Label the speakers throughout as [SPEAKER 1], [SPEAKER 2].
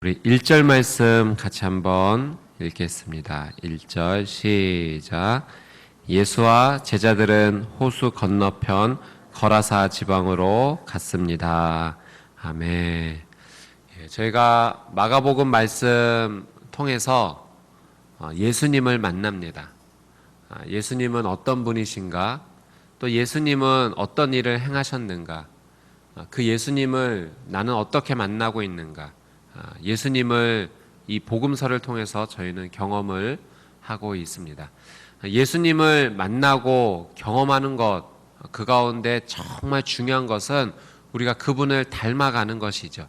[SPEAKER 1] 우리 1절 말씀 같이 한번 읽겠습니다. 1절 시작. 예수와 제자들은 호수 건너편 거라사 지방으로 갔습니다. 아멘. 예, 저희가 마가복음 말씀 통해서 어, 예수님을 만납니다. 아, 예수님은 어떤 분이신가? 또 예수님은 어떤 일을 행하셨는가? 아, 그 예수님을 나는 어떻게 만나고 있는가? 아, 예수님을 이 복음서를 통해서 저희는 경험을 하고 있습니다. 아, 예수님을 만나고 경험하는 것, 그 가운데 정말 중요한 것은 우리가 그분을 닮아가는 것이죠.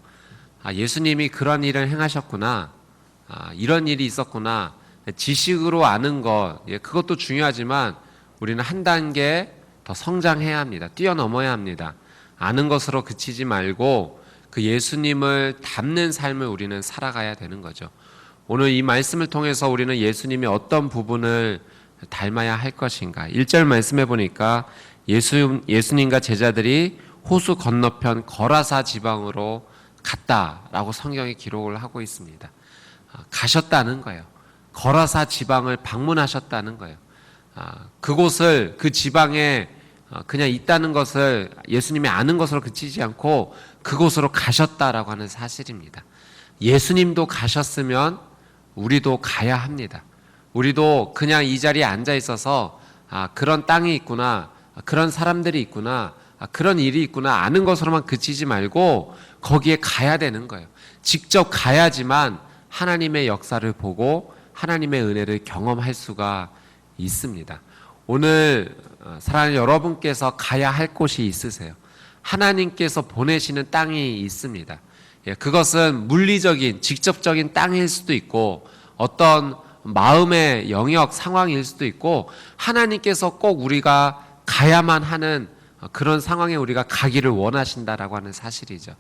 [SPEAKER 1] 아, 예수님이 그런 일을 행하셨구나. 아, 이런 일이 있었구나. 지식으로 아는 것, 예, 그것도 중요하지만 우리는 한 단계 더 성장해야 합니다. 뛰어넘어야 합니다. 아는 것으로 그치지 말고 그 예수님을 닮는 삶을 우리는 살아가야 되는 거죠. 오늘 이 말씀을 통해서 우리는 예수님이 어떤 부분을 닮아야 할 것인가. 1절 말씀해 보니까 예수, 예수님과 제자들이 호수 건너편 거라사 지방으로 갔다라고 성경이 기록을 하고 있습니다. 아, 가셨다는 거예요. 거라사 지방을 방문하셨다는 거예요. 아, 그곳을 그 지방에 어, 그냥 있다는 것을 예수님이 아는 것으로 그치지 않고 그곳으로 가셨다라고 하는 사실입니다. 예수님도 가셨으면 우리도 가야 합니다. 우리도 그냥 이 자리에 앉아 있어서 아, 그런 땅이 있구나, 아, 그런 사람들이 있구나, 아, 그런 일이 있구나 아는 것으로만 그치지 말고 거기에 가야 되는 거예요. 직접 가야지만 하나님의 역사를 보고 하나님의 은혜를 경험할 수가 있습니다. 오늘 어, 사랑하는 여러분께서 가야 할 곳이 있으세요. 하나님께서 보내시는 땅이 있습니다. 예, 그것은 물리적인, 직접적인 땅일 수도 있고 어떤 마음의 영역, 상황일 수도 있고 하나님께서 꼭 우리가 가야만 하는 그런 상황에 우리가 가기를 원하신다라고 하는 사실이죠.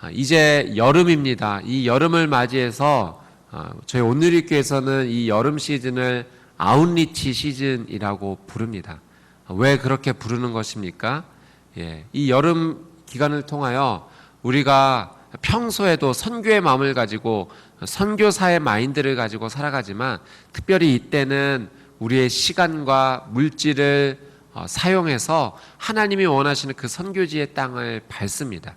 [SPEAKER 1] 아, 이제 여름입니다. 이 여름을 맞이해서 어, 저희 온누리교에서는 이 여름 시즌을 아웃리치 시즌이라고 부릅니다. 왜 그렇게 부르는 것입니까? 예, 이 여름 기간을 통하여 우리가 평소에도 선교의 마음을 가지고 선교사의 마인드를 가지고 살아가지만 특별히 이때는 우리의 시간과 물질을 어, 사용해서 하나님이 원하시는 그 선교지의 땅을 밟습니다.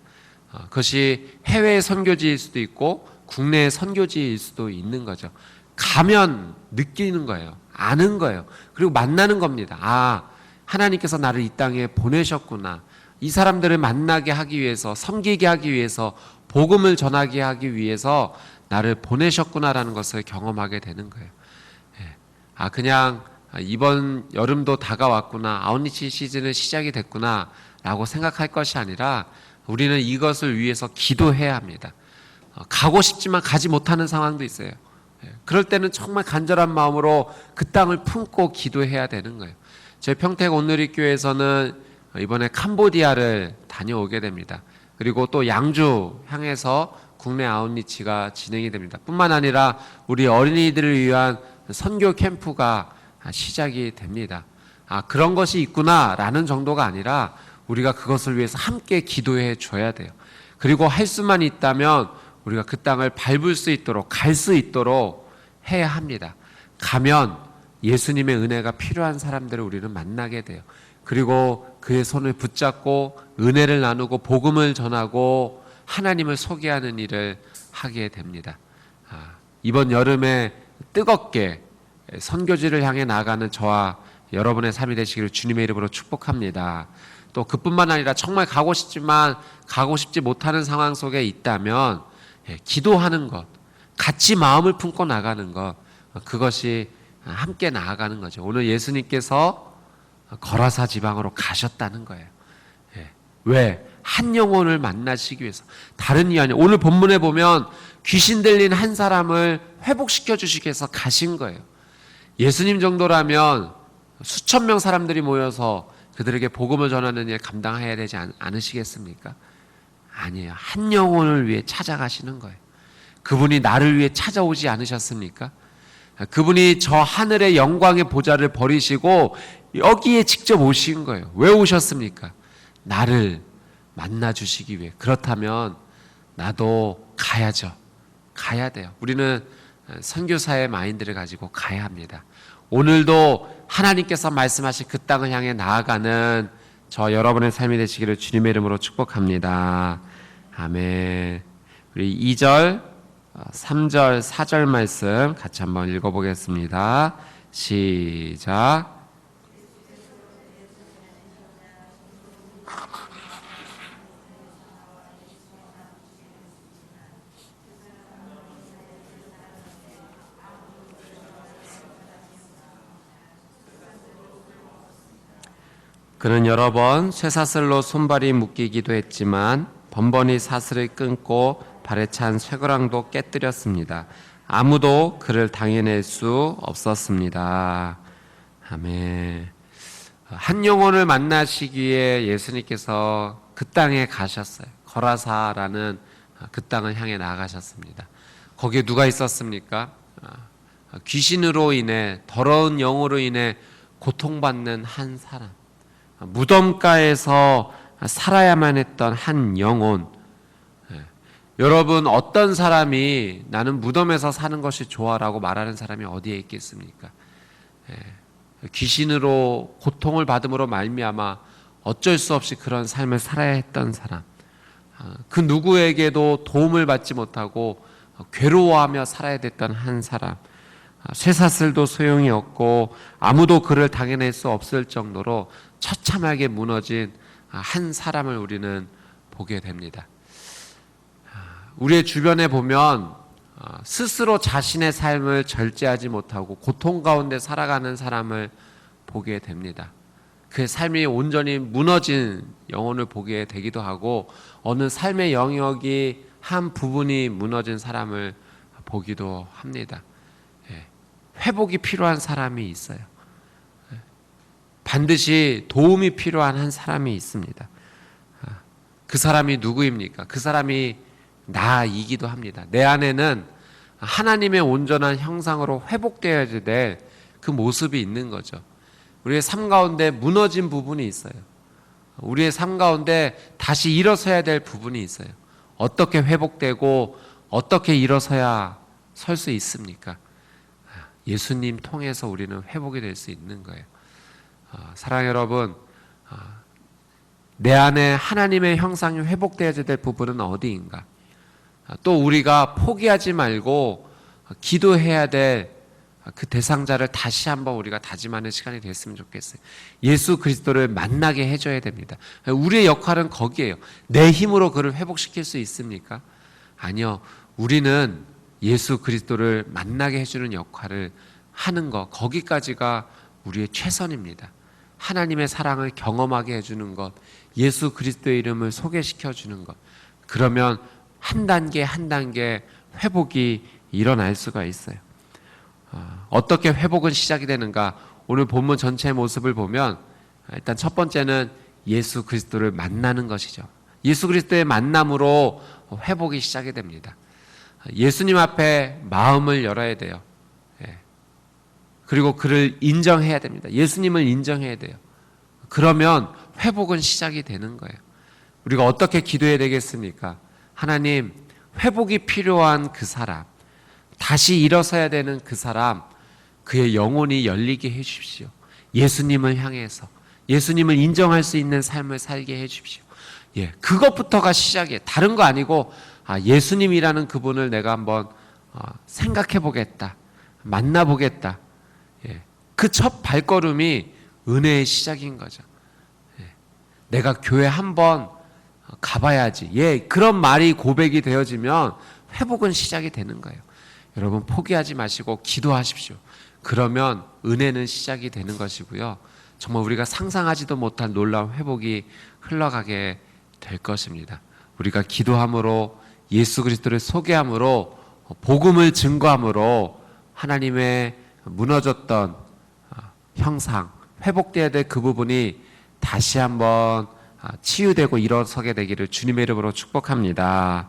[SPEAKER 1] 어, 그것이 해외 선교지일 수도 있고 국내 선교지일 수도 있는 거죠. 가면 느끼는 거예요. 아는 거예요. 그리고 만나는 겁니다. 아, 하나님께서 나를 이 땅에 보내셨구나. 이 사람들을 만나게 하기 위해서, 섬기게 하기 위해서, 복음을 전하게 하기 위해서 나를 보내셨구나라는 것을 경험하게 되는 거예요. 예. 아, 그냥 이번 여름도 다가왔구나. 아웃리치 시즌은 시작이 됐구나. 라고 생각할 것이 아니라 우리는 이것을 위해서 기도해야 합니다. 어, 가고 싶지만 가지 못하는 상황도 있어요. 예, 그럴 때는 정말 간절한 마음으로 그 땅을 품고 기도해야 되는 거예요. 저희 평택 온누리교회에서는 이번에 캄보디아를 다녀오게 됩니다. 그리고 또 양주 향해서 국내 아웃리치가 진행이 됩니다. 뿐만 아니라 우리 어린이들을 위한 선교 캠프가 시작이 됩니다. 아, 그런 것이 있구나라는 정도가 아니라 우리가 그것을 위해서 함께 기도해 줘야 돼요. 그리고 할 수만 있다면 우리가 그 땅을 밟을 수 있도록 갈 수 있도록 해야 합니다. 가면 예수님의 은혜가 필요한 사람들을 우리는 만나게 돼요. 그리고 그의 손을 붙잡고 은혜를 나누고 복음을 전하고 하나님을 소개하는 일을 하게 됩니다. 아, 이번 여름에 뜨겁게 선교지를 향해 나가는 저와 여러분의 삶이 되시기를 주님의 이름으로 축복합니다. 또 그뿐만 아니라 정말 가고 싶지만 가고 싶지 못하는 상황 속에 있다면 예, 기도하는 것, 같이 마음을 품고 나가는 것, 그것이 함께 나아가는 거죠. 오늘 예수님께서 거라사 지방으로 가셨다는 거예요. 예. 왜? 한 영혼을 만나시기 위해서. 다른 아니에요. 오늘 본문에 보면 귀신 들린 한 사람을 회복시켜 주시기 위해서 가신 거예요. 예수님 정도라면 수천 명 사람들이 모여서 그들에게 복음을 전하는 일 감당해야 되지 않, 않으시겠습니까? 아니에요. 한 영혼을 위해 찾아가시는 거예요. 그분이 나를 위해 찾아오지 않으셨습니까? 그분이 저 하늘의 영광의 보좌를 버리시고 여기에 직접 오신 거예요. 왜 오셨습니까? 나를 만나 주시기 위해. 그렇다면 나도 가야죠. 가야 돼요. 우리는 선교사의 마인드를 가지고 가야 합니다. 오늘도 하나님께서 말씀하신 그 땅을 향해 나아가는 저 여러분의 삶이 되시기를 주님의 이름으로 축복합니다. 아멘. 우리 2절, 3절, 4절 말씀 같이 한번 읽어보겠습니다. 시작. 그는 여러 번 쇠사슬로 손발이 묶이기도 했지만 번번이 사슬을 끊고 발에 찬 쇠고랑도 깨뜨렸습니다. 아무도 그를 당해낼 수 없었습니다. 아멘. 한 영혼을 만나시기에 예수님께서 그 땅에 가셨어요. 거라사라는 그 땅을 향해 나가셨습니다. 거기에 누가 있었습니까? 귀신으로 인해 더러운 영으로 인해 고통받는 한 사람. 무덤가에서 살아야만 했던 한 영혼. 예. 여러분 어떤 사람이 나는 무덤에서 사는 것이 좋아라고 말하는 사람이 어디에 있겠습니까? 예. 귀신으로 고통을 받음으로 말미암아 어쩔 수 없이 그런 삶을 살아야 했던 사람. 아, 그 누구에게도 도움을 받지 못하고 괴로워하며 살아야 됐던 한 사람. 아, 쇠사슬도 소용이 없고 아무도 그를 당해낼 수 없을 정도로 처참하게 무너진 한 사람을 우리는 보게 됩니다. 우리의 주변에 보면 스스로 자신의 삶을 절제하지 못하고 고통 가운데 살아가는 사람을 보게 됩니다. 그 삶이 온전히 무너진 영혼을 보게 되기도 하고 어느 삶의 영역이 한 부분이 무너진 사람을 보기도 합니다. 예. 회복이 필요한 사람이 있어요. 반드시 도움이 필요한 한 사람이 있습니다. 그 사람이 누구입니까? 그 사람이 나이기도 합니다. 내 안에는 하나님의 온전한 형상으로 회복되어야 될 그 모습이 있는 거죠. 우리의 삶 가운데 무너진 부분이 있어요. 우리의 삶 가운데 다시 일어서야 될 부분이 있어요. 어떻게 회복되고 어떻게 일어서야 설 수 있습니까? 예수님 통해서 우리는 회복이 될 수 있는 거예요. 아, 사랑 여러분, 아, 내 안에 하나님의 형상이 회복되어야 될 부분은 어디인가? 아, 또 우리가 포기하지 말고 기도해야 될 그 대상자를 다시 한번 우리가 다짐하는 시간이 됐으면 좋겠어요. 예수 그리스도를 만나게 해줘야 됩니다. 우리의 역할은 거기에요. 내 힘으로 그를 회복시킬 수 있습니까? 아니요. 우리는 예수 그리스도를 만나게 해주는 역할을 하는 거, 거기까지가 우리의 최선입니다. 하나님의 사랑을 경험하게 해주는 것, 예수 그리스도의 이름을 소개시켜 주는 것. 그러면 한 단계 한 단계 회복이 일어날 수가 있어요. 어, 어떻게 회복은 시작이 되는가? 오늘 본문 전체의 모습을 보면 일단 첫 번째는 예수 그리스도를 만나는 것이죠. 예수 그리스도의 만남으로 회복이 시작이 됩니다. 예수님 앞에 마음을 열어야 돼요. 그리고 그를 인정해야 됩니다. 예수님을 인정해야 돼요. 그러면 회복은 시작이 되는 거예요. 우리가 어떻게 기도해야 되겠습니까? 하나님, 회복이 필요한 그 사람, 다시 일어서야 되는 그 사람, 그의 영혼이 열리게 해 주십시오. 예수님을 향해서, 예수님을 인정할 수 있는 삶을 살게 해 주십시오. 예, 그것부터가 시작이에요. 다른 거 아니고, 아, 예수님이라는 그분을 내가 한번 어, 생각해 보겠다. 만나보겠다. 그첫 발걸음이 은혜의 시작인 거죠. 예. 내가 교회 한번 가봐야지. 예, 그런 말이 고백이 되어지면 회복은 시작이 되는 거예요. 여러분 포기하지 마시고 기도하십시오. 그러면 은혜는 시작이 되는 것이고요. 정말 우리가 상상하지도 못한 놀라운 회복이 흘러가게 될 것입니다. 우리가 기도함으로 예수 그리스도를 소개함으로 복음을 증거함으로 하나님의 무너졌던 형상, 회복돼야 될 그 부분이 다시 한번 아, 치유되고 일어서게 되기를 주님의 이름으로 축복합니다.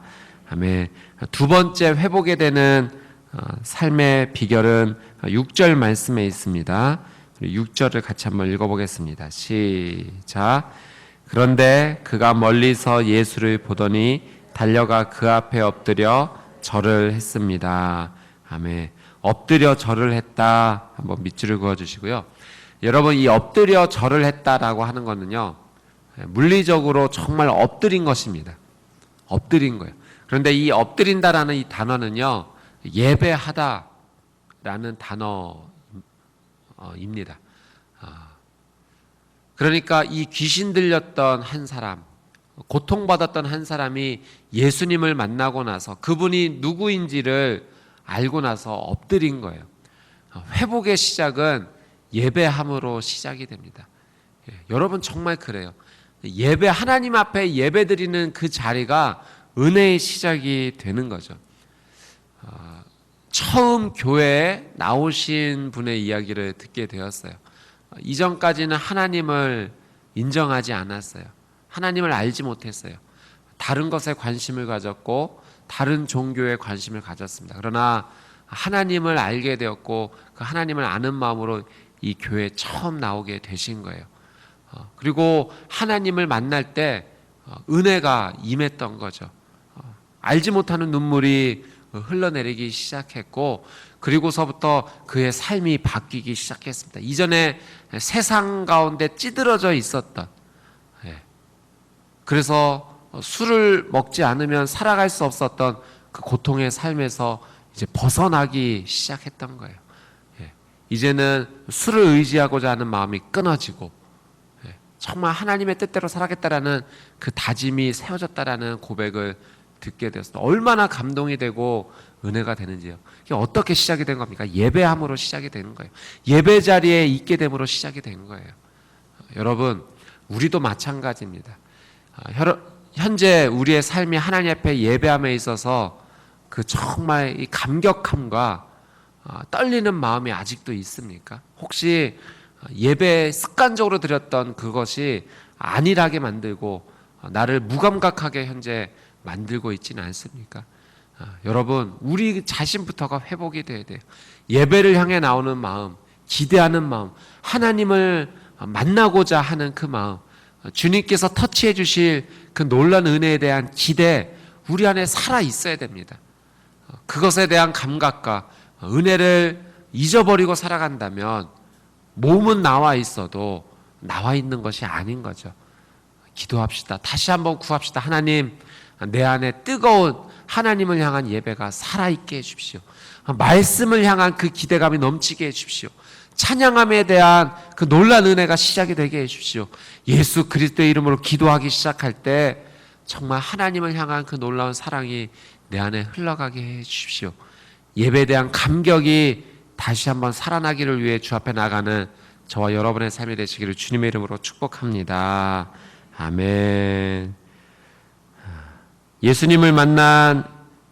[SPEAKER 1] 아멘. 두 번째 회복에 되는 어, 삶의 비결은 6절 말씀에 있습니다. 6절을 같이 한번 읽어보겠습니다. 시작. 그런데 그가 멀리서 예수를 보더니 달려가 그 앞에 엎드려 절을 했습니다. 아멘. 엎드려 절을 했다. 한번 밑줄을 그어 주시고요. 여러분 이 엎드려 절을 했다라고 하는 거는요. 물리적으로 정말 엎드린 것입니다. 엎드린 거예요. 그런데 이 엎드린다라는 이 단어는요. 예배하다라는 단어입니다. 아, 그러니까 이 귀신 들렸던 한 사람, 고통받았던 한 사람이 예수님을 만나고 나서 그분이 누구인지를 알고 나서 엎드린 거예요. 회복의 시작은 예배함으로 시작이 됩니다. 예, 여러분 정말 그래요. 예배 하나님 앞에 예배 드리는 그 자리가 은혜의 시작이 되는 거죠. 어, 처음 교회에 나오신 분의 이야기를 듣게 되었어요. 어, 이전까지는 하나님을 인정하지 않았어요. 하나님을 알지 못했어요. 다른 것에 관심을 가졌고 다른 종교에 관심을 가졌습니다. 그러나 하나님을 알게 되었고 그 하나님을 아는 마음으로 이 교회에 처음 나오게 되신 거예요. 어, 그리고 하나님을 만날 때 어, 은혜가 임했던 거죠. 어, 알지 못하는 눈물이 흘러내리기 시작했고 그리고서부터 그의 삶이 바뀌기 시작했습니다. 이전에 세상 가운데 찌들어져 있었던 예. 그래서 술을 먹지 않으면 살아갈 수 없었던 그 고통의 삶에서 이제 벗어나기 시작했던 거예요. 예. 이제는 술을 의지하고자 하는 마음이 끊어지고 예. 정말 하나님의 뜻대로 살아겠다라는 그 다짐이 세워졌다라는 고백을 듣게 되었습니다. 얼마나 감동이 되고 은혜가 되는지요. 이게 어떻게 시작이 된 겁니까? 예배함으로 시작이 되는 거예요. 예배 자리에 있게 됨으로 시작이 된 거예요. 여러분, 우리도 마찬가지입니다. 아, 현재 우리의 삶이 하나님 앞에 예배함에 있어서 그 정말 이 감격함과 아, 떨리는 마음이 아직도 있습니까? 혹시 예배 습관적으로 드렸던 그것이 안일하게 만들고 나를 무감각하게 현재 만들고 있지는 않습니까? 아, 여러분, 우리 자신부터가 회복이 돼야 돼요. 예배를 향해 나오는 마음, 기대하는 마음, 하나님을 만나고자 하는 그 마음, 주님께서 터치해 주실 그 놀란 은혜에 대한 기대, 우리 안에 살아 있어야 됩니다. 그것에 대한 감각과 은혜를 잊어버리고 살아간다면 몸은 나와 있어도 나와 있는 것이 아닌 거죠. 기도합시다. 다시 한번 구합시다. 하나님, 내 안에 뜨거운 하나님을 향한 예배가 살아있게 해주십시오. 말씀을 향한 그 기대감이 넘치게 해주십시오. 찬양함에 대한 그 놀란 은혜가 시작이 되게 해주십시오. 예수 그리스도의 이름으로 기도하기 시작할 때 정말 하나님을 향한 그 놀라운 사랑이 내 안에 흘러가게 해주십시오. 예배에 대한 감격이 다시 한번 살아나기를 위해 주 앞에 나가는 저와 여러분의 삶이 되시기를 주님의 이름으로 축복합니다. 아멘. 예수님을 만난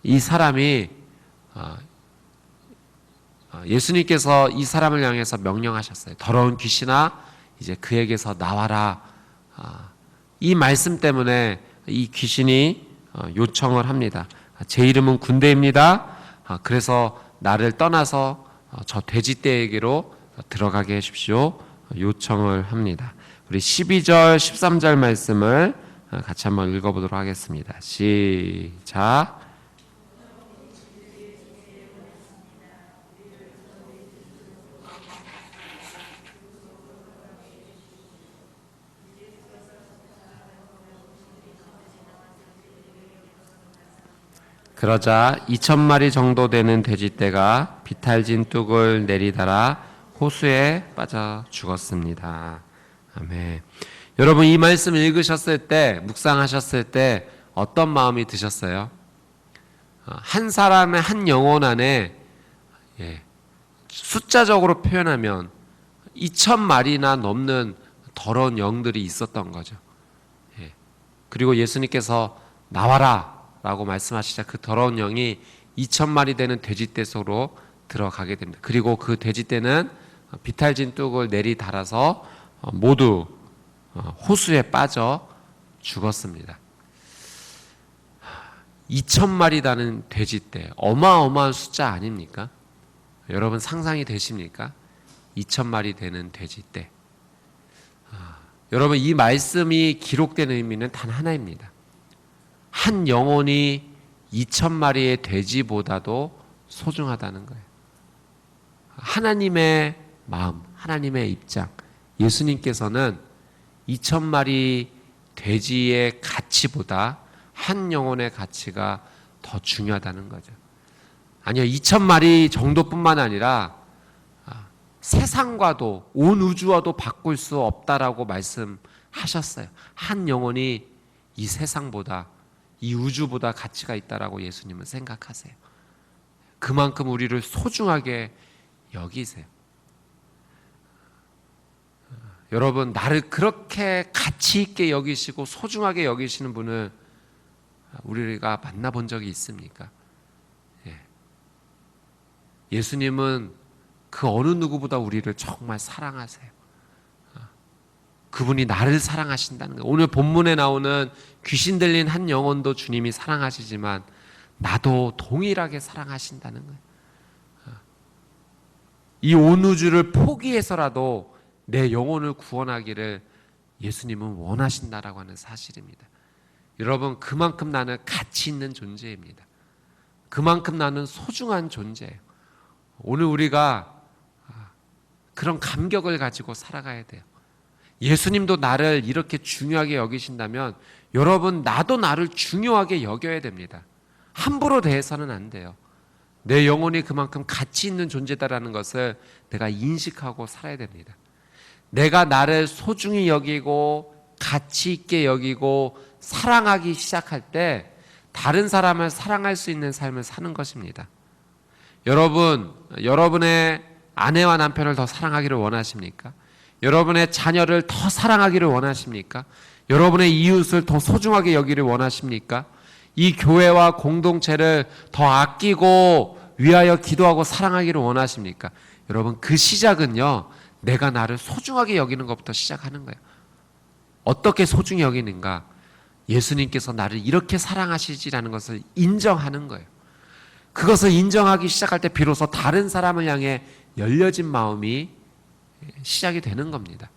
[SPEAKER 1] 이 사람이 어, 어, 예수님께서 이 사람을 향해서 명령하셨어요. 더러운 귀신아 이제 그에게서 나와라. 어, 이 말씀 때문에 이 귀신이 요청을 합니다. 제 이름은 군대입니다. 그래서 나를 떠나서 저 돼지떼에게로 들어가게 해주십시오. 요청을 합니다. 우리 12절, 13절 말씀을 같이 한번 읽어보도록 하겠습니다. 시작. 그러자 2천 마리 정도 되는 돼지떼가 비탈진 뚝을 내리달아 호수에 빠져 죽었습니다. 아멘. 여러분 이 말씀 읽으셨을 때 묵상하셨을 때 어떤 마음이 드셨어요? 어, 한 사람의 한 영혼 안에 예, 숫자적으로 표현하면 2천 마리나 넘는 더러운 영들이 있었던 거죠. 예. 그리고 예수님께서 나와라 라고 말씀하시자 그 더러운 영이 2천 마리 되는 돼지떼 속으로 들어가게 됩니다. 그리고 그 돼지떼는 비탈진 뚝을 내리 달아서 모두 호수에 빠져 죽었습니다. 2천 마리 다는 돼지떼 어마어마한 숫자 아닙니까? 여러분 상상이 되십니까? 2천 마리 되는 돼지떼. 여러분 이 말씀이 기록된 의미는 단 하나입니다. 한 영혼이 2천 마리의 돼지보다도 소중하다는 거예요. 하나님의 마음, 하나님의 입장. 예수님께서는 2천 마리 돼지의 가치보다 한 영혼의 가치가 더 중요하다는 거죠. 아니요, 2천 마리 정도뿐만 아니라 아, 세상과도 온 우주와도 바꿀 수 없다라고 말씀하셨어요. 한 영혼이 이 세상보다 이 우주보다 가치가 있다라고 예수님은 생각하세요. 그만큼 우리를 소중하게 여기세요. 여러분 나를 그렇게 가치 있게 여기시고 소중하게 여기시는 분을 우리가 만나본 적이 있습니까? 예. 예수님은 그 어느 누구보다 우리를 정말 사랑하세요. 아, 그분이 나를 사랑하신다는 거예요. 오늘 본문에 나오는 귀신 들린 한 영혼도 주님이 사랑하시지만 나도 동일하게 사랑하신다는 거예요. 아, 이온 우주를 포기해서라도 내 영혼을 구원하기를 예수님은 원하신다라고 하는 사실입니다. 여러분 그만큼 나는 가치 있는 존재입니다. 그만큼 나는 소중한 존재예요. 오늘 우리가 아, 그런 감격을 가지고 살아가야 돼요. 예수님도 나를 이렇게 중요하게 여기신다면 여러분 나도 나를 중요하게 여겨야 됩니다. 함부로 대해서는 안 돼요. 내 영혼이 그만큼 가치 있는 존재다라는 것을 내가 인식하고 살아야 됩니다. 내가 나를 소중히 여기고 가치 있게 여기고 사랑하기 시작할 때 다른 사람을 사랑할 수 있는 삶을 사는 것입니다. 여러분, 여러분의 아내와 남편을 더 사랑하기를 원하십니까? 여러분의 자녀를 더 사랑하기를 원하십니까? 여러분의 이웃을 더 소중하게 여기를 원하십니까? 이 교회와 공동체를 더 아끼고 위하여 기도하고 사랑하기를 원하십니까? 여러분, 그 시작은요, 내가 나를 소중하게 여기는 것부터 시작하는 거예요. 어떻게 소중히 여기는가? 예수님께서 나를 이렇게 사랑하시지라는 것을 인정하는 거예요. 그것을 인정하기 시작할 때 비로소 다른 사람을 향해 열려진 마음이 시작이 되는 겁니다.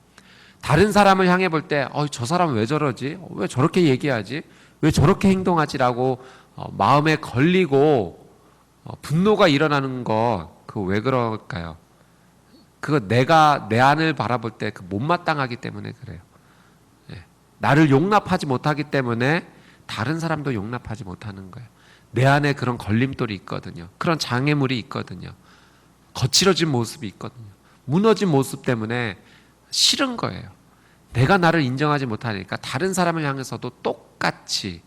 [SPEAKER 1] 다른 사람을 향해 볼 때, 어, 저 사람은 왜 저러지? 어, 왜 저렇게 얘기하지? 왜 저렇게 행동하지라고 어, 마음에 걸리고 어, 분노가 일어나는 거, 그 왜 그럴까요? 그거 내가 내 안을 바라볼 때 그 못마땅하기 때문에 그래요. 예. 나를 용납하지 못하기 때문에 다른 사람도 용납하지 못하는 거예요. 내 안에 그런 걸림돌이 있거든요. 그런 장애물이 있거든요. 거칠어진 모습이 있거든요. 무너진 모습 때문에 싫은 거예요. 내가 나를 인정하지 못하니까 다른 사람을 향해서도 똑같이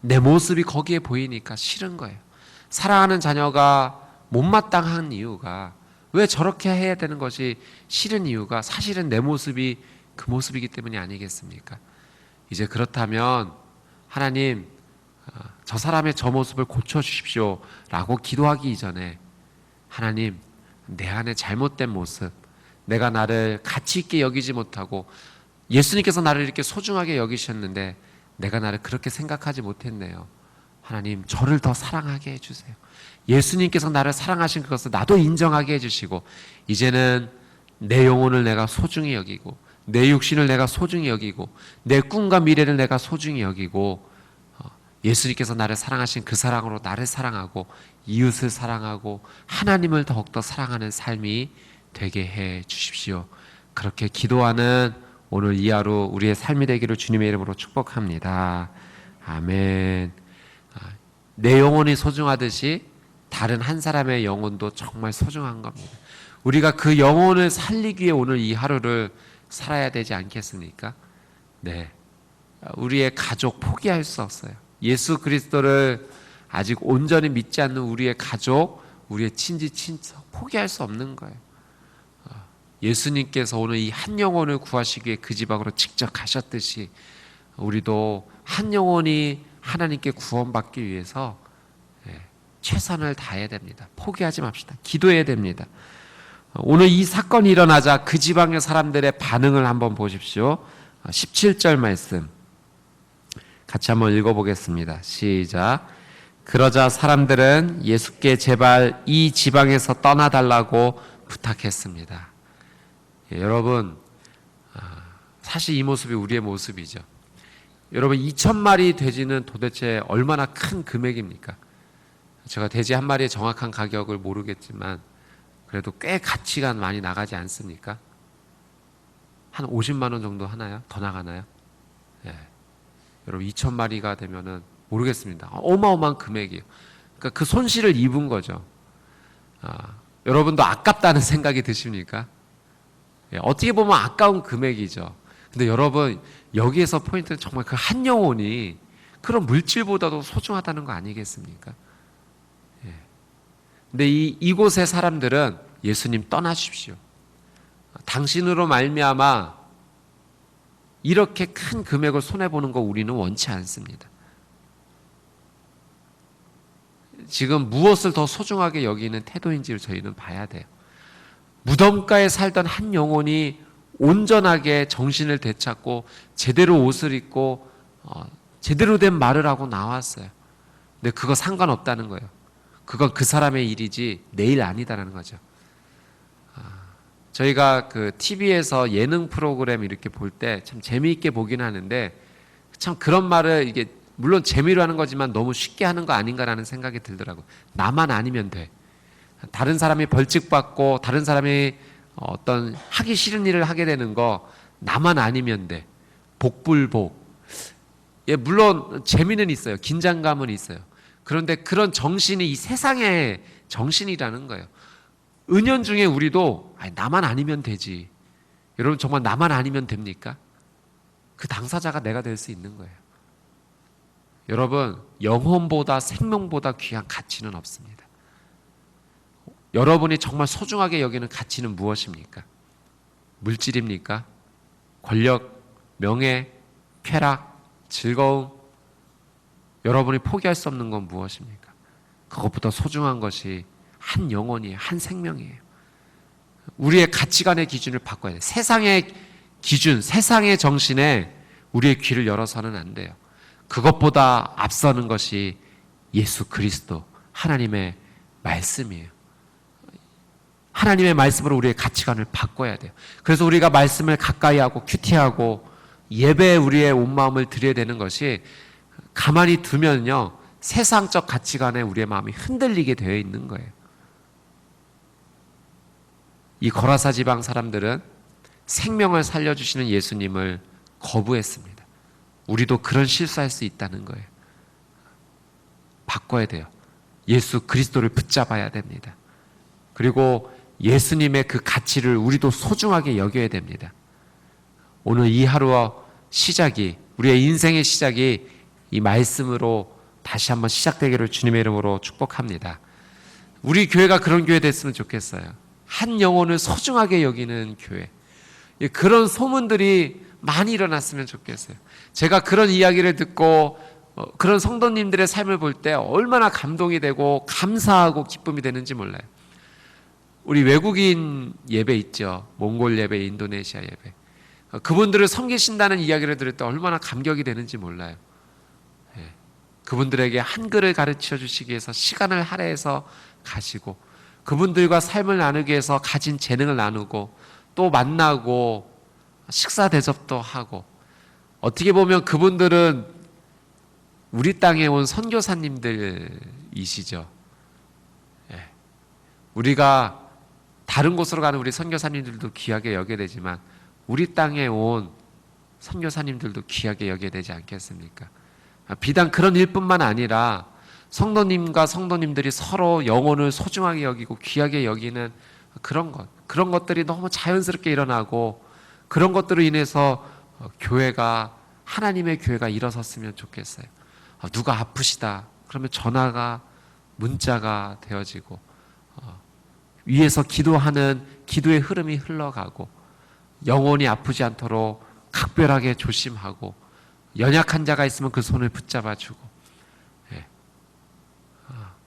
[SPEAKER 1] 내 모습이 거기에 보이니까 싫은 거예요. 사랑하는 자녀가 못마땅한 이유가 왜 저렇게 해야 되는 것이 싫은 이유가 사실은 내 모습이 그 모습이기 때문이 아니겠습니까? 이제 그렇다면 하나님 어, 저 사람의 저 모습을 고쳐 주십시오라고 기도하기 이전에 하나님 내 안에 잘못된 모습 내가 나를 가치 있게 여기지 못하고 예수님께서 나를 이렇게 소중하게 여기셨는데 내가 나를 그렇게 생각하지 못했네요. 하나님 저를 더 사랑하게 해주세요. 예수님께서 나를 사랑하신 그것을 나도 인정하게 해주시고 이제는 내 영혼을 내가 소중히 여기고 내 육신을 내가 소중히 여기고 내 꿈과 미래를 내가 소중히 여기고 어, 예수님께서 나를 사랑하신 그 사랑으로 나를 사랑하고 이웃을 사랑하고 하나님을 더욱더 사랑하는 삶이 되게 해 주십시오. 그렇게 기도하는 오늘 이 하루 우리의 삶이 되기를 주님의 이름으로 축복합니다. 아멘. 아, 내 영혼이 소중하듯이 다른 한 사람의 영혼도 정말 소중한 겁니다. 우리가 그 영혼을 살리기 위해 오늘 이 하루를 살아야 되지 않겠습니까? 네. 우리의 가족 포기할 수 없어요. 예수 그리스도를 아직 온전히 믿지 않는 우리의 가족, 우리의 친지, 친척 포기할 수 없는 거예요. 어, 예수님께서 오늘 이 한 영혼을 구하시기 위해 그 지방으로 직접 가셨듯이 우리도 한 영혼이 하나님께 구원받기 위해서 예, 최선을 다해야 됩니다. 포기하지 맙시다. 기도해야 됩니다. 오늘 이 사건이 일어나자 그 지방의 사람들의 반응을 한번 보십시오. 17절 말씀. 같이 한번 읽어보겠습니다. 시작. 그러자 사람들은 예수께 제발 이 지방에서 떠나달라고 부탁했습니다. 예, 여러분, 아, 사실 이 모습이 우리의 모습이죠. 여러분 2천 마리 돼지는 도대체 얼마나 큰 금액입니까? 제가 돼지 한 마리의 정확한 가격을 모르겠지만 그래도 꽤 가치가 많이 나가지 않습니까? 한 50만 원 정도 하나요? 더 나가나요? 예. 여러분 2천 마리가 되면은 모르겠습니다. 어마어마한 금액이에요. 그러니까 그 손실을 입은 거죠. 아, 여러분도 아깝다는 생각이 드십니까? 예, 어떻게 보면 아까운 금액이죠. 근데 여러분 여기에서 포인트는 정말 그 한 영혼이 그런 물질보다도 소중하다는 거 아니겠습니까? 예. 근데 이 이곳의 사람들은 예수님 떠나십시오. 당신으로 말미암아 이렇게 큰 금액을 손해 보는 거 우리는 원치 않습니다. 지금 무엇을 더 소중하게 여기는 태도인지를 저희는 봐야 돼요. 무덤가에 살던 한 영혼이 온전하게 정신을 되찾고 제대로 옷을 입고 어, 제대로 된 말을 하고 나왔어요. 근데 그거 상관없다는 거예요. 그건 그 사람의 일이지 내일 아니다라는 거죠. 아, 저희가 그 TV에서 예능 프로그램 이렇게 볼 때 참 재미있게 보긴 하는데 참 그런 말을 이게 물론 재미로 하는 거지만 너무 쉽게 하는 거 아닌가라는 생각이 들더라고요. 나만 아니면 돼. 다른 사람이 벌칙 받고 다른 사람이 어떤 하기 싫은 일을 하게 되는 거 나만 아니면 돼. 복불복. 예, 물론 재미는 있어요. 긴장감은 있어요. 그런데 그런 정신이 이 세상의 정신이라는 거예요. 은연 중에 우리도 아니, 나만 아니면 되지. 여러분 정말 나만 아니면 됩니까? 그 당사자가 내가 될 수 있는 거예요. 여러분 영혼보다 생명보다 귀한 가치는 없습니다. 여러분이 정말 소중하게 여기는 가치는 무엇입니까? 물질입니까? 권력, 명예, 쾌락, 즐거움. 여러분이 포기할 수 없는 건 무엇입니까? 그것보다 소중한 것이 한 영혼이에요. 한 생명이에요. 우리의 가치관의 기준을 바꿔야 돼요. 세상의 기준, 세상의 정신에 우리의 귀를 열어서는 안 돼요. 그것보다 앞서는 것이 예수 그리스도, 하나님의 말씀이에요. 하나님의 말씀으로 우리의 가치관을 바꿔야 돼요. 그래서 우리가 말씀을 가까이 하고 큐티하고 예배에 우리의 온 마음을 드려야 되는 것이 가만히 두면요. 세상적 가치관에 우리의 마음이 흔들리게 되어 있는 거예요. 이 거라사 지방 사람들은 생명을 살려주시는 예수님을 거부했습니다. 우리도 그런 실수할 수 있다는 거예요. 바꿔야 돼요. 예수 그리스도를 붙잡아야 됩니다. 그리고 예수님의 그 가치를 우리도 소중하게 여겨야 됩니다. 오늘 이 하루와 시작이 우리의 인생의 시작이 이 말씀으로 다시 한번 시작되기를 주님의 이름으로 축복합니다. 우리 교회가 그런 교회 됐으면 좋겠어요. 한 영혼을 소중하게 여기는 교회. 예, 그런 소문들이 많이 일어났으면 좋겠어요. 제가 그런 이야기를 듣고 어, 그런 성도님들의 삶을 볼 때 얼마나 감동이 되고 감사하고 기쁨이 되는지 몰라요. 우리 외국인 예배 있죠. 몽골 예배, 인도네시아 예배. 어, 그분들을 섬기신다는 이야기를 들을 때 얼마나 감격이 되는지 몰라요. 예. 그분들에게 한글을 가르쳐 주시기 위해서 시간을 할애해서 가시고 그분들과 삶을 나누기 위해서 가진 재능을 나누고 또 만나고 식사 대접도 하고 어떻게 보면 그분들은 우리 땅에 온 선교사님들이시죠. 예. 우리가 다른 곳으로 가는 우리 선교사님들도 귀하게 여겨야 되지만 우리 땅에 온 선교사님들도 귀하게 여겨야 되지 않겠습니까? 비단 그런 일뿐만 아니라 성도님과 성도님들이 서로 영혼을 소중하게 여기고 귀하게 여기는 그런 것, 그런 것들이 너무 자연스럽게 일어나고 그런 것들로 인해서 교회가 하나님의 교회가 일어섰으면 좋겠어요. 아, 누가 아프시다. 그러면 전화가 문자가 되어지고 어, 위에서 기도하는 기도의 흐름이 흘러가고 영혼이 아프지 않도록 각별하게 조심하고 연약한 자가 있으면 그 손을 붙잡아주고 예.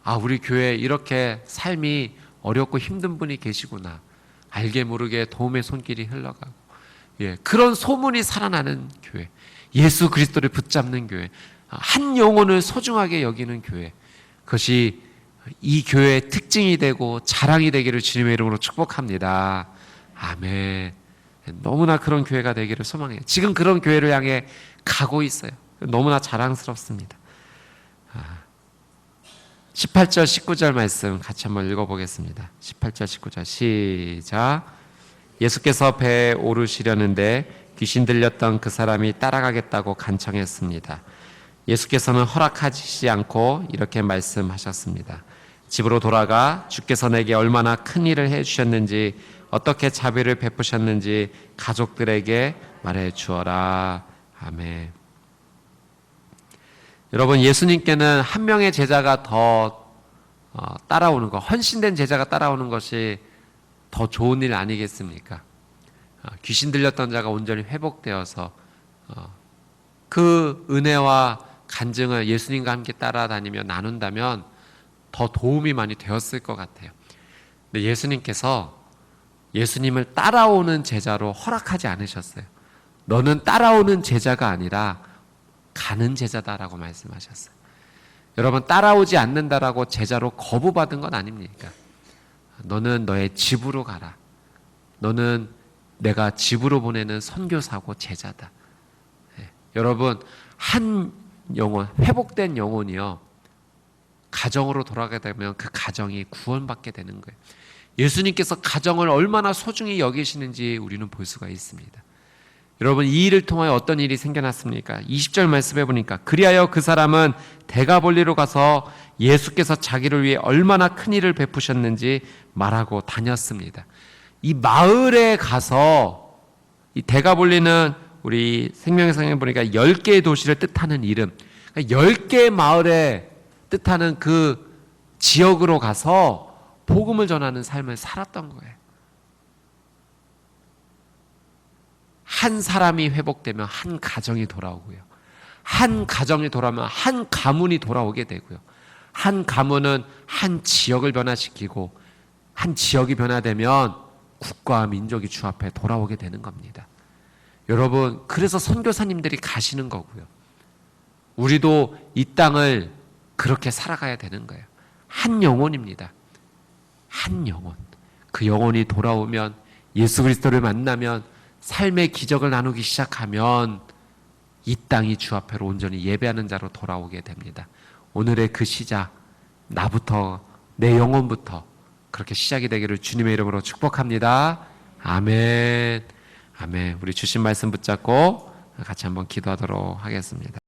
[SPEAKER 1] 아 우리 교회 이렇게 삶이 어렵고 힘든 분이 계시구나 알게 모르게 도움의 손길이 흘러가고 예 그런 소문이 살아나는 교회 예수 그리스도를 붙잡는 교회 한 영혼을 소중하게 여기는 교회 그것이 이 교회의 특징이 되고 자랑이 되기를 주님의 이름으로 축복합니다. 아멘. 너무나 그런 교회가 되기를 소망해요. 지금 그런 교회를 향해 가고 있어요. 너무나 자랑스럽습니다. 18절 19절 말씀 같이 한번 읽어보겠습니다. 18절 19절 시작. 예수께서 배에 오르시려는데 귀신 들렸던 그 사람이 따라가겠다고 간청했습니다. 예수께서는 허락하지 않고 이렇게 말씀하셨습니다. 집으로 돌아가 주께서 내게 얼마나 큰 일을 해 주셨는지 어떻게 자비를 베푸셨는지 가족들에게 말해 주어라. 아멘. 여러분 예수님께는 한 명의 제자가 더 어, 따라오는 것, 헌신된 제자가 따라오는 것이 더 좋은 일 아니겠습니까? 어, 귀신 들렸던 자가 온전히 회복되어서 어, 그 은혜와 간증을 예수님과 함께 따라다니며 나눈다면 더 도움이 많이 되었을 것 같아요. 근데 예수님께서 예수님을 따라오는 제자로 허락하지 않으셨어요. 너는 따라오는 제자가 아니라 가는 제자다라고 말씀하셨어요. 여러분 따라오지 않는다라고 제자로 거부받은 건 아닙니까? 너는 너의 집으로 가라. 너는 내가 집으로 보내는 선교사고 제자다. 예. 여러분 한 영혼 회복된 영혼이요 가정으로 돌아가게 되면 그 가정이 구원받게 되는 거예요. 예수님께서 가정을 얼마나 소중히 여기시는지 우리는 볼 수가 있습니다. 여러분 이 일을 통하여 어떤 일이 생겨났습니까? 20절 말씀해 보니까 그리하여 그 사람은 대가볼리로 가서 예수께서 자기를 위해 얼마나 큰 일을 베푸셨는지 말하고 다녔습니다. 이 마을에 가서 이 대가볼리는 우리 생명상에 보니까 10개의 도시를 뜻하는 이름. 그러니까 10개의 마을에 뜻하는 그 지역으로 가서 복음을 전하는 삶을 살았던 거예요. 한 사람이 회복되면 한 가정이 돌아오고요. 한 가정이 돌아오면 한 가문이 돌아오게 되고요. 한 가문은 한 지역을 변화시키고 한 지역이 변화되면 국가와 민족이 주 앞에 돌아오게 되는 겁니다. 여러분, 그래서 선교사님들이 가시는 거고요. 우리도 이 땅을 그렇게 살아가야 되는 거예요. 한 영혼입니다. 한 영혼. 그 영혼이 돌아오면 예수 그리스도를 만나면 삶의 기적을 나누기 시작하면 이 땅이 주 앞에로 온전히 예배하는 자로 돌아오게 됩니다. 오늘의 그 시작, 나부터, 내 영혼부터 그렇게 시작이 되기를 주님의 이름으로 축복합니다. 아멘. 아멘. 우리 주신 말씀 붙잡고 같이 한번 기도하도록 하겠습니다.